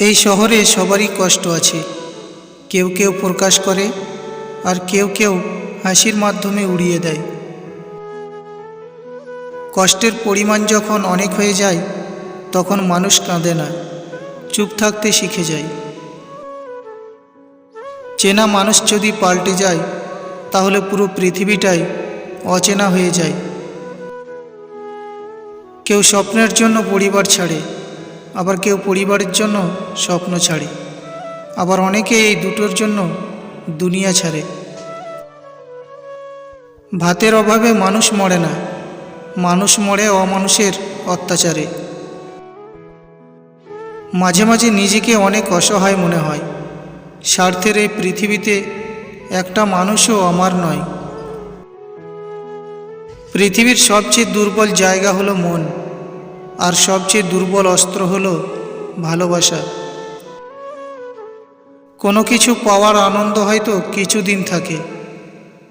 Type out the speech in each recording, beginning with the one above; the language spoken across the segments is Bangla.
এই শহরে সবারই কষ্ট আছে। কেউ কেউ প্রকাশ করে আর কেউ কেউ হাসির মাধ্যমে উড়িয়ে দেয়। কষ্টের পরিমাণ যখন অনেক হয়ে যায়, তখন মানুষ কাঁদে না, চুপ থাকতে শিখে যায়। চেনা মানুষ যদি পাল্টে যায়, তাহলে পুরো পৃথিবীটাই অচেনা হয়ে যায়। কেউ স্বপ্নের জন্য পরিবার ছাড়ে আবার কেউ পরিবারের জন্য স্বপ্ন ছাড়ে। আবার অনেকে এই দুটোর জন্য দুনিয়া ছাড়ে। ভাতের অভাবে মানুষ মরে না, মানুষ মরে অমানুষের অত্যাচারে। মাঝে মাঝে নিজেকে অনেক অসহায় মনে হয়। স্বার্থের এই পৃথিবীতে একটা মানুষও আমার নয়। পৃথিবীর সবচেয়ে দুর্বল জায়গা হলো মন। আর সবচেয়ে দুর্বল অস্ত্র হল ভালোবাসা। কোনো কিছু পাওয়ার আনন্দ হয়তো কিছুদিন থাকে,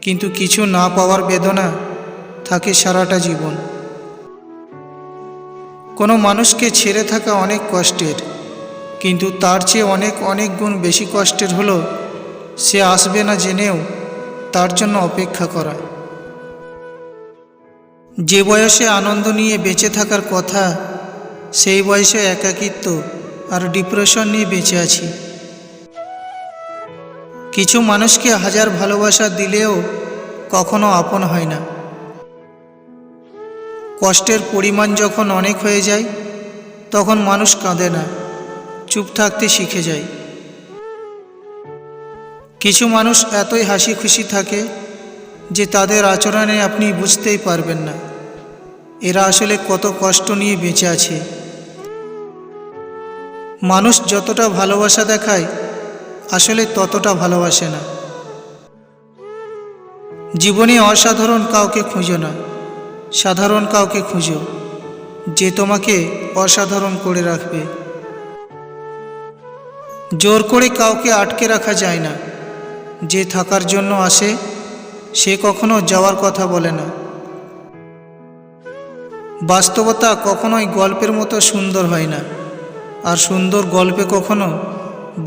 কিন্তু কিছু না পাওয়ার বেদনা থাকে সারাটা জীবন। কোনো মানুষকে ছেড়ে থাকা অনেক কষ্টের, কিন্তু তার চেয়ে অনেক অনেক গুণ বেশি কষ্টের হলো সে আসবে না জেনেও তার জন্য অপেক্ষা করা। যে বয়সে আনন্দ নিয়ে বেঁচে থাকার কথা, সেই বয়সে একাকিত্ব আর ডিপ্রেশন নিয়ে বেঁচে আছি। কিছু মানুষকে হাজার ভালোবাসা দিলেও কখনো আপন হয় না। কষ্টের পরিমাণ যখন অনেক হয়ে যায়, তখন মানুষ কাঁদে না, চুপ থাকতে শিখে যায়। কিছু মানুষ এতই হাসি খুশি থাকে যে তাদের আচরণে আপনি বুঝতেই পারবেন না। এরা আসলে কত কষ্ট নিয়ে বেঁচে আছে। মানুষ যতটা ভালোবাসা দেখায়, আসলে ততটা ভালোবাসে না। জীবনে অসাধারণ কাউকে খুঁজো না, সাধারণ কাউকে খুঁজো, যে তোমাকে অসাধারণ করে রাখবে। জোর করে কাউকে আটকে রাখা যায় না, যে থাকার জন্য আসে সে কখনো যাওয়ার কথা বলে না। বাস্তবতা কখনোই গল্পের মতো সুন্দর হয় না, আর সুন্দর গল্পে কখনো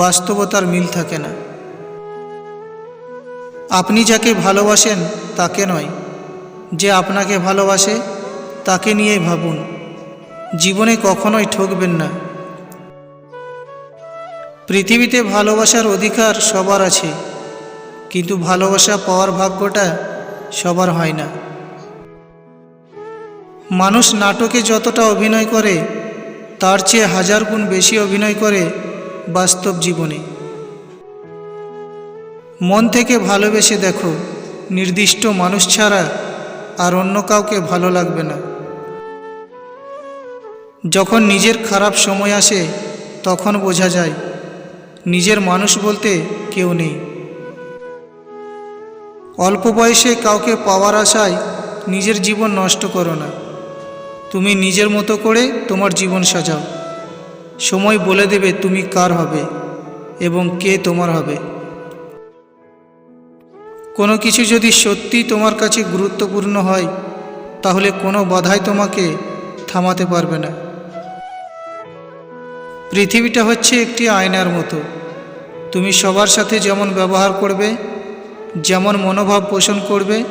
বাস্তবতার মিল থাকে না। আপনি যাকে ভালোবাসেন তাকে নয়, যে আপনাকে ভালোবাসে তাকে নিয়েই ভাবুন, জীবনে কখনোই ঠকবেন না। পৃথিবীতে ভালোবাসার অধিকার সবার আছে কিন্তু ভালোবাসা পাওয়ার ভাগ্যটা সবার হয় না। মানুষ নাটকে যতটা অভিনয় করে, তার চেয়ে হাজার গুণ বেশি অভিনয় করে বাস্তব জীবনে। মন থেকে ভালোবেসে দেখো, নির্দিষ্ট মানুষ ছাড়া আর অন্য কাউকে ভালো লাগবে না। যখন নিজের খারাপ সময় আসে, তখন বোঝা যায়, নিজের মানুষ বলতে কেউ নেই। অল্প বয়সে কাউকে পাওয়ার আশায় নিজের জীবন নষ্ট করো না। তুমি নিজের মতো করে তোমার জীবন সাজাও। সময় বলে দেবে তুমি কার হবে এবং কে তোমার হবে। কোনো কিছু যদি সত্যি তোমার কাছে গুরুত্বপূর্ণ হয়, তাহলে কোনো বাধাই তোমাকে থামাতে পারবে না। পৃথিবীটা হচ্ছে একটি আয়নার মতো। তুমি সবার সাথে যেমন ব্যবহার করবে যেমন মনোভাব পোষণ করবে,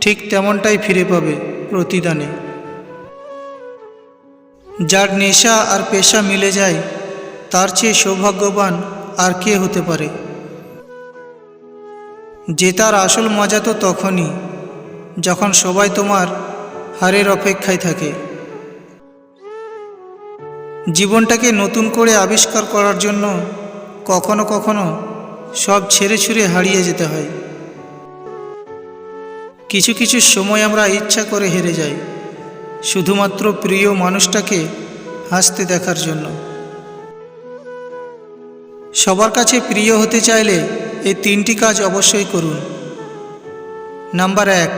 ঠিক তেমনটাই ফিরে পাবে প্রতিদানে। যার নেশা আর পেশা মিলে যায়, তার চেয়ে সৌভাগ্যবান আর কে হতে পারে? যে তার আসল মজা তো তখনই, যখন সবাই তোমার হারের অপেক্ষায় থাকে। জীবনটাকে নতুন করে আবিষ্কার করার জন্য কখনো কখনো সব ছেড়ে ছুড়ে হারিয়ে যেতে হয়। কিছু কিছু সময় আমরা ইচ্ছা করে হেরে যাই, শুধুমাত্র প্রিয় মানুষটাকে হাসতে দেখার জন্য। সবার কাছে প্রিয় হতে চাইলে এই তিনটি কাজ অবশ্যই করুন। নাম্বার এক,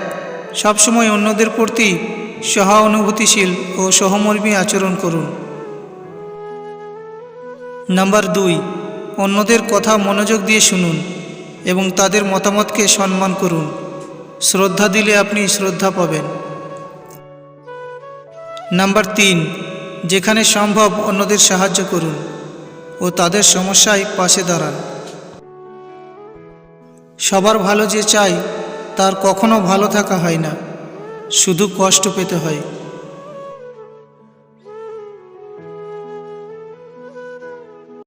সবসময় অন্যদের প্রতি সহানুভূতিশীল ও সহমর্মী আচরণ করুন। নাম্বার দুই অন্যদের কথা মনোযোগ দিয়ে শুনুন এবং তাদের মতামতকে সম্মান করুন। শ্রদ্ধা দিলে আপনি শ্রদ্ধা পাবেন। নাম্বার তিন, যেখানে সম্ভব অন্যদের সাহায্য করুন ও তাদের সমস্যায় পাশে দাঁড়ান। সবার ভালো যে চাই তার কখনো ভালো থাকা হয় না, শুধু কষ্ট পেতে হয়।